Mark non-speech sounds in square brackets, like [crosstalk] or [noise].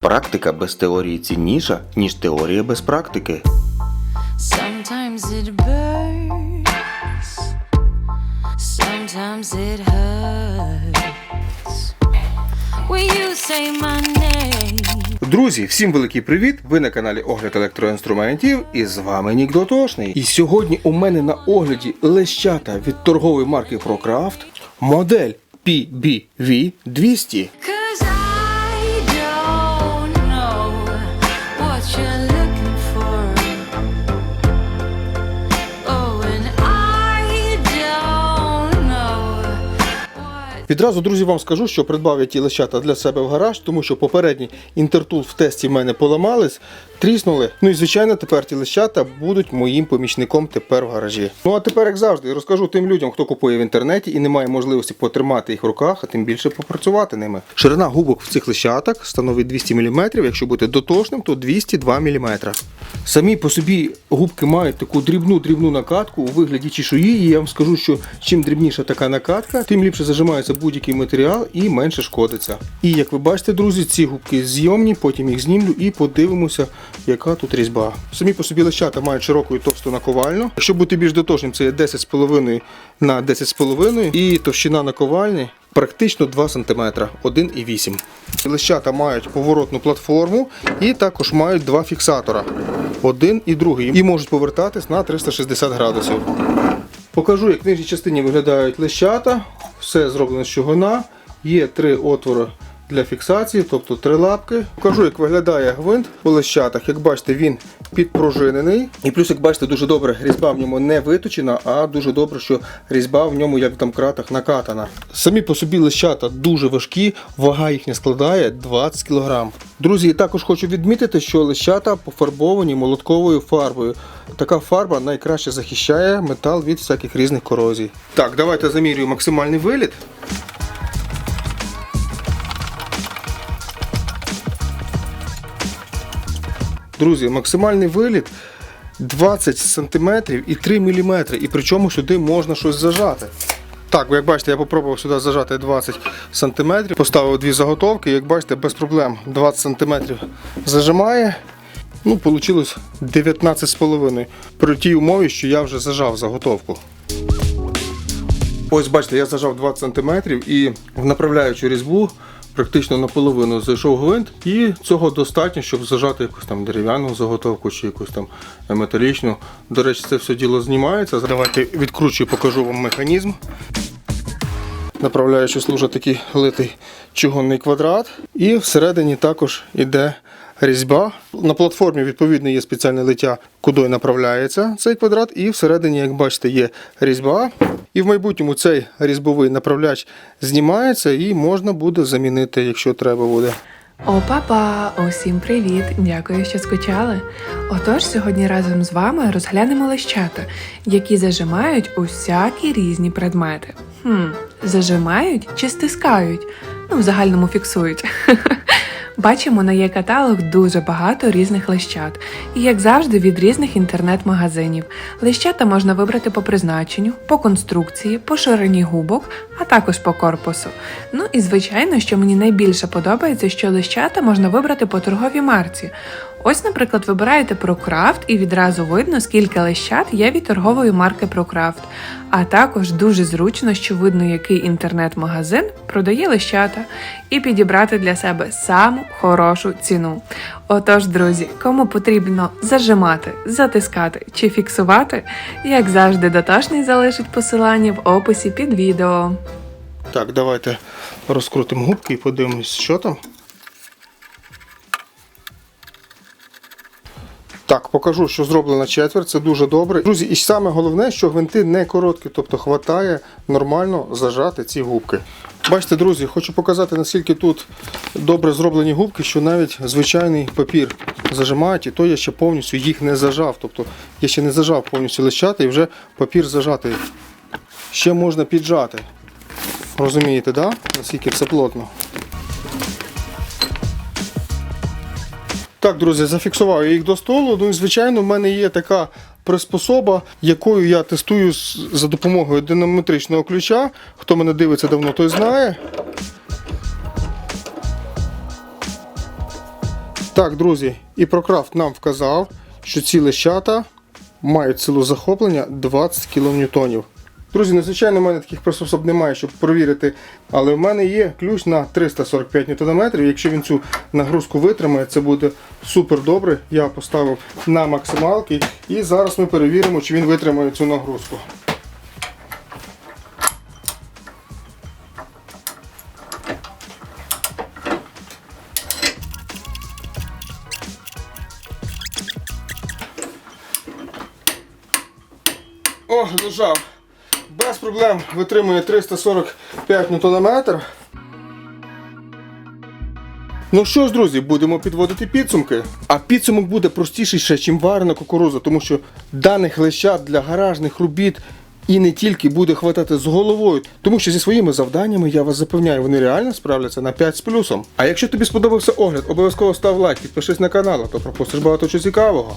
Практика без теорії цінніша, ніж теорія без практики. Sometimes it burns, sometimes it hurts. When you say my name. Друзі, всім великий привіт! Ви на каналі Огляд електроінструментів і з вами Нік Дотошний. І сьогодні у мене на огляді лещата від торгової марки ProCraft модель PBV200. Відразу, друзі, вам скажу, що придбав я ті лещата для себе в гараж, тому що попередній інтертул в тесті в мене поламались, тріснули. Ну і звичайно, тепер ті лещата будуть моїм помічником тепер в гаражі. Ну а тепер, як завжди, розкажу тим людям, хто купує в інтернеті і не має можливості потримати їх в руках, а тим більше попрацювати ними. Ширина губок в цих лещаток становить 200 мм, якщо бути дотошним, то 202 мм. Самі по собі губки мають таку дрібну-дрібну накатку у вигляді чешуї, і я вам скажу, що чим дрібніша така накатка, тим ліпше зажимається будь-який матеріал і менше шкодиться. І як ви бачите, друзі, ці губки зйомні, потім їх знімлю і подивимося, яка тут різьба. Самі по собі лещата мають широку і товсту наковальню. Якщо бути більш дотошним, це є 10,5 на 10,5 і товщина наковальні практично 2 см, 1,8 Лещата мають поворотну платформу і також мають два фіксатора. Один і другий. І можуть повертатись на 360 градусів. Покажу, як в нижній частині виглядають лещата. Все зроблено з чугуна. Є три отвори для фіксації, тобто три лапки. Покажу, як виглядає гвинт у лещатах. Як бачите, він підпружинений. І плюс, як бачите, дуже добре різьба в ньому не виточена, а дуже добре, що різьба в ньому, як в домкратах, накатана. Самі по собі лещата дуже важкі, вага їхня складає 20 кг. Друзі, також хочу відмітити, що лещата пофарбовані молотковою фарбою. Така фарба найкраще захищає метал від всяких різних корозій. Так, давайте замірюємо максимальний виліт. Друзі, максимальний виліт 20 см і 3 мм. І причому сюди можна щось зажати. Так, як бачите, я попробував сюди зажати 20 см, поставив дві заготовки, як бачите, без проблем 20 см зажимає. Ну, вийшло 19,5 при тій умові, що я вже зажав заготовку. Ось бачите, я зажав 20 см і в направляючу різьбу практично наполовину зайшов гвинт, і цього достатньо, щоб зажати якусь там дерев'яну заготовку чи якусь там металічну. До речі, це все діло знімається. Давайте відкручую, покажу вам механізм. Направляючи служить такий литий чугунний квадрат, і всередині також іде різьба. На платформі відповідно є спеціальне лиття, куди направляється цей квадрат, і всередині, як бачите, є різьба. І в майбутньому цей різьбовий направляч знімається і можна буде замінити, якщо треба буде. Опа-па! Усім привіт! Дякую, що скучали. Отож, сьогодні разом з вами розглянемо лещата, які зажимають усякі різні предмети. Хм, зажимають чи стискають? Ну, в загальному фіксують. [laughs] Бачимо на є каталог дуже багато різних лещат, і як завжди від різних інтернет-магазинів. Лещата можна вибрати по призначенню, по конструкції, по ширині губок, а також по корпусу. Ну і звичайно, що мені найбільше подобається, що лещата можна вибрати по торговій марці. Ось, наприклад, вибираєте ProCraft і відразу видно, скільки лещат є від торгової марки ProCraft. А також дуже зручно, що видно, який інтернет-магазин продає лещата, і підібрати для себе саму хорошу ціну. Отож, друзі, кому потрібно зажимати, затискати чи фіксувати, як завжди, дотошний залишить посилання в описі під відео. Так, давайте розкрутимо губки і подивимось, що там. Так, покажу, що зроблена четверть, це дуже добре. Друзі, і саме головне, що гвинти не короткі, тобто хватає нормально зажати ці губки. Бачите, друзі, хочу показати, наскільки тут добре зроблені губки, що навіть звичайний папір зажимають, і то я ще повністю їх не зажав. Тобто я ще не зажав повністю лещати і вже папір зажатий. Ще можна піджати. Розумієте, да? наскільки все плотно. Так, друзі, зафіксував я їх до столу. Ну і звичайно, в мене є така приспособа, якою я тестую за допомогою динаметричного ключа. Хто мене дивиться давно, той знає. Так, друзі, і Прокрафт нам вказав, що ці лещата мають силу захоплення 20 кН. Друзі, надзвичайно в мене таких приспособ немає, щоб перевірити, але в мене є ключ на 345 Нм. Якщо він цю нагрузку витримає, це буде супер добре. Я поставив на максималки і зараз ми перевіримо, чи він витримає цю нагрузку. О, лежав. Без проблем витримує 345 Нм. Ну що ж, друзі, будемо підводити підсумки. А підсумок буде простіший ще, ніж варена кукуруза, тому що даних лещат для гаражних робіт і не тільки буде хватати з головою, тому що зі своїми завданнями я вас запевняю, вони реально справляться на 5 з плюсом. А якщо тобі сподобався огляд, обов'язково став лайк, підпишись на канал, а то пропустиш багато чого цікавого.